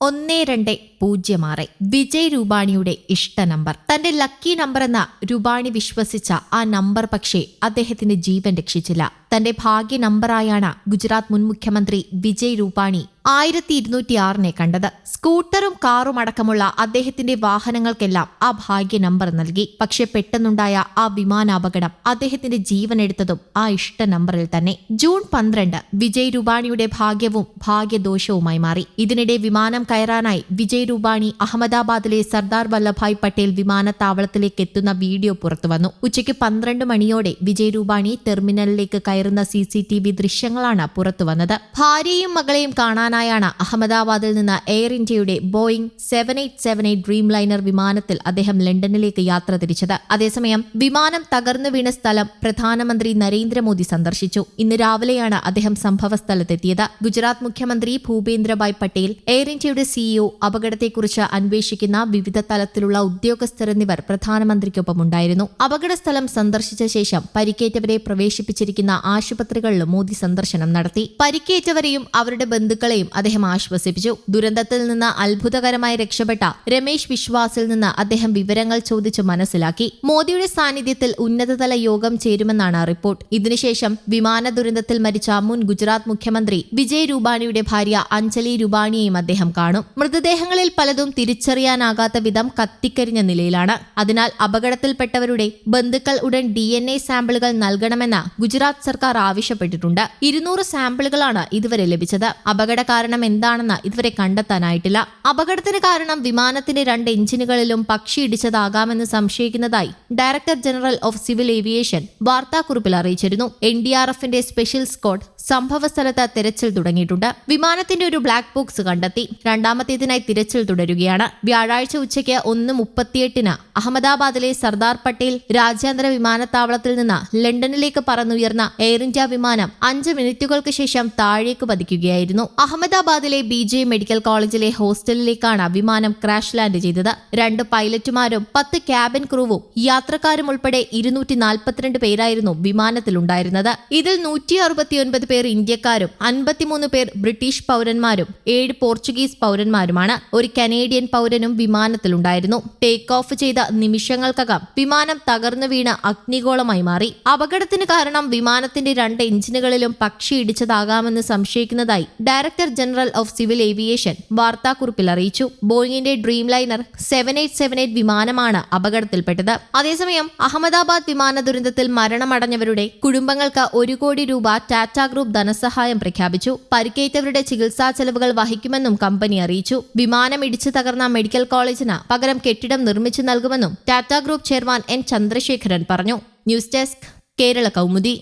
ഒന്ന് രണ്ട് പൂജ്യം ആറ് വിജയ് രൂപാണിയുടെ ഇഷ്ട നമ്പർ. തന്റെ ലക്കി നമ്പർ എന്ന രൂപാണി വിശ്വസിച്ച ആ നമ്പർ പക്ഷേ അദ്ദേഹത്തിന്റെ ജീവൻ രക്ഷിച്ചില്ല. തന്റെ ഭാഗ്യ നമ്പറായാണ് ഗുജറാത്ത് മുൻ മുഖ്യമന്ത്രി വിജയ് രൂപാണി ആയിരത്തി ഇരുന്നൂറ്റി ആറിനെ കണ്ടത്. സ്കൂട്ടറും കാറും അടക്കമുള്ള അദ്ദേഹത്തിന്റെ വാഹനങ്ങൾക്കെല്ലാം ആ ഭാഗ്യ നമ്പർ നൽകി. പക്ഷെ പെട്ടെന്നുണ്ടായ ആ വിമാനാപകടം അദ്ദേഹത്തിന്റെ ജീവൻ എടുത്തതും ആ ഇഷ്ട നമ്പറിൽ തന്നെ. ജൂൺ പന്ത്രണ്ട് വിജയ് രൂപാണിയുടെ ഭാഗ്യവും ഭാഗ്യദോഷവുമായി മാറി. ഇതിനിടെ വിമാനം കയറാനായി വിജയ് രൂപാണി അഹമ്മദാബാദിലെ സർദാർ വല്ലഭായ് പട്ടേൽ വിമാനത്താവളത്തിലേക്ക് എത്തുന്ന വീഡിയോ പുറത്തുവന്നു ഉച്ചയ്ക്ക് പന്ത്രണ്ട് മണിയോടെ വിജയ് രൂപാണി ടെർമിനലിലേക്ക് കയറുന്ന സി സി ടി വി ദൃശ്യങ്ങളാണ് പുറത്തുവന്നത് ഭാര്യയും മകളെയും കാണാനായാണ് അഹമ്മദാബാദിൽ നിന്ന് എയർ ഇന്ത്യയുടെ Boeing seven eight seven eight Dreamliner വിമാനത്തിൽ അദ്ദേഹം ലണ്ടനിലേക്ക് യാത്ര തിരിച്ചത്. അതേസമയം വിമാനം തകർന്നു വീണ സ്ഥലം പ്രധാനമന്ത്രി നരേന്ദ്രമോദി സന്ദർശിച്ചു. ഇന്ന് രാവിലെയാണ് അദ്ദേഹം സംഭവ സ്ഥലത്തെത്തിയത്. ഗുജറാത്ത് മുഖ്യമന്ത്രി ഭൂപേന്ദ്രഭായ് പട്ടേൽ എയർ ഇന്ത്യയുടെ സിഇഒ അപകടത്തെക്കുറിച്ച് അന്വേഷിക്കുന്ന വിവിധ തലത്തിലുള്ള ഉദ്യോഗസ്ഥർ എന്നിവർ പ്രധാനമന്ത്രിക്കൊപ്പമുണ്ടായിരുന്നു. അപകട സ്ഥലം സന്ദർശിച്ച ശേഷം പരിക്കേറ്റവരെ പ്രവേശിപ്പിച്ചിരിക്കുന്ന ആശുപത്രികളിലും മോദി സന്ദർശനം നടത്തി. പരിക്കേറ്റവരെയും അവരുടെ ബന്ധുക്കളെയും അദ്ദേഹം ആശ്വസിപ്പിച്ചു. ദുരന്തത്തിൽ നിന്ന് അത്ഭുതകരമായി രക്ഷപ്പെട്ട രമേശ് വിശ്വാസിൽ നിന്ന് അദ്ദേഹം വിവരങ്ങൾ ചോദിച്ചു മനസ്സിലാക്കി. മോദിയുടെ സാന്നിധ്യത്തിൽ ഉന്നതതല യോഗം ചേരുമെന്നാണ് റിപ്പോർട്ട്. ഇതിനുശേഷം വിമാന ദുരന്തത്തിൽ മരിച്ച മുൻ ഗുജറാത്ത് മുഖ്യമന്ത്രി വിജയ് രൂപാണിയുടെ ഭാര്യ അഞ്ജലി രൂപാണിയെയും അദ്ദേഹം കാണും. മൃതദേഹങ്ങളിൽ പലതും തിരിച്ചറിയാനാകാത്ത വിധം കത്തിക്കരിഞ്ഞ നിലയിലാണ്. അതിനാൽ അപകടത്തിൽപ്പെട്ടവരുടെ ബന്ധുക്കൾ ഉടൻ ഡി എൻ എ സാമ്പിളുകൾ നൽകണമെന്ന് ഗുജറാത്ത് സർക്കാർ ആവശ്യപ്പെട്ടിട്ടുണ്ട്. ഇരുന്നൂറ് സാമ്പിളുകളാണ് ഇതുവരെ ലഭിച്ചത്. അപകട കാരണം എന്താണെന്ന് ഇതുവരെ കണ്ടെത്താനായിട്ടില്ല. അപകടത്തിന് കാരണം വിമാനത്തിന്റെ രണ്ട് എഞ്ചിനുകളിലും പക്ഷി ഇടിച്ചതാകാമെന്ന് സംശയിക്കുന്നതായി director general of civil aviation വാർത്താക്കുറിപ്പിൽ അറിയിച്ചിരുന്നു. എൻ ഡി ആർ എഫിന്റെ സ്പെഷ്യൽ സ്ക്വാഡ് സംഭവ സ്ഥലത്ത് തിരച്ചിൽ തുടങ്ങിയിട്ടുണ്ട്. വിമാനത്തിന്റെ ഒരു ബ്ലാക്ക് ബോക്സ് കണ്ടെത്തി. രണ്ടാമത്തേതിനായി തിരച്ചിൽ തുടരുകയാണ്. വ്യാഴാഴ്ച ഉച്ചയ്ക്ക് ഒന്ന് മുപ്പത്തിയെട്ടിന് അഹമ്മദാബാദിലെ സർദാർ പട്ടേൽ രാജ്യാന്തര വിമാനത്താവളത്തിൽ നിന്ന് ലണ്ടനിലേക്ക് പറന്നുയർന്ന എയർ ഇന്ത്യ വിമാനം അഞ്ച് മിനിറ്റുകൾക്ക് ശേഷം താഴേക്ക് പതിക്കുകയായിരുന്നു. അഹമ്മദാബാദിലെ ബി ജെ മെഡിക്കൽ കോളേജിലെ ഹോസ്റ്റലിലേക്കാണ് വിമാനം ക്രാഷ് ലാൻഡ് ചെയ്തത്. രണ്ട് പൈലറ്റുമാരും പത്ത് ക്യാബിൻ ക്രൂവും യാത്രക്കാരും ഉൾപ്പെടെ ഇരുന്നൂറ്റി നാൽപ്പത്തിരണ്ട് പേരായിരുന്നു വിമാനത്തിലുണ്ടായിരുന്നത്. ഇതിൽ നൂറ്റി അറുപത്തിയൊൻപത് പേർ ഇന്ത്യക്കാരും അൻപത്തിമൂന്ന് പേർ ബ്രിട്ടീഷ് പൗരന്മാരും ഏഴ് പോർച്ചുഗീസ് പൗരന്മാരുമാണ് ഒരു കനേഡിയൻ പൗരനും വിമാനത്തിലുണ്ടായിരുന്നു. ടേക്ക് ഓഫ് ചെയ്ത നിമിഷങ്ങൾക്കകം വിമാനം തകർന്നു വീണ് അഗ്നിഗോളമായി മാറി. അപകടത്തിന് കാരണം വിമാനത്തിന്റെ രണ്ട് എഞ്ചിനുകളിലും പക്ഷി ഇടിച്ചതാകാമെന്ന് സംശയിക്കുന്നതായി director general of civil aviation വാർത്താക്കുറിപ്പിൽ അറിയിച്ചു. ബോയിങ്ങിന്റെ Dreamliner seven eight seven eight വിമാനമാണ് അപകടത്തിൽപ്പെട്ടത്. അതേസമയം അഹമ്മദാബാദ് വിമാന ദുരന്തത്തിൽ മരണമടഞ്ഞവരുടെ കുടുംബങ്ങൾക്ക് ഒരു കോടി രൂപ ടാറ്റ ഗ്രൂപ്പ് ധനസഹായം പ്രഖ്യാപിച്ചു. പരിക്കേറ്റവരുടെ ചികിത്സാ ചെലവുകൾ വഹിക്കുമെന്നും കമ്പനി അറിയിച്ചു. വിമാനം ഇടിച്ചു തകർന്ന മെഡിക്കൽ കോളേജിന് പകരം കെട്ടിടം നിർമ്മിച്ചു നൽകുമെന്നും Tata group chairman N Chandrasekaran പറഞ്ഞു. News desk Kerala Kaumudi.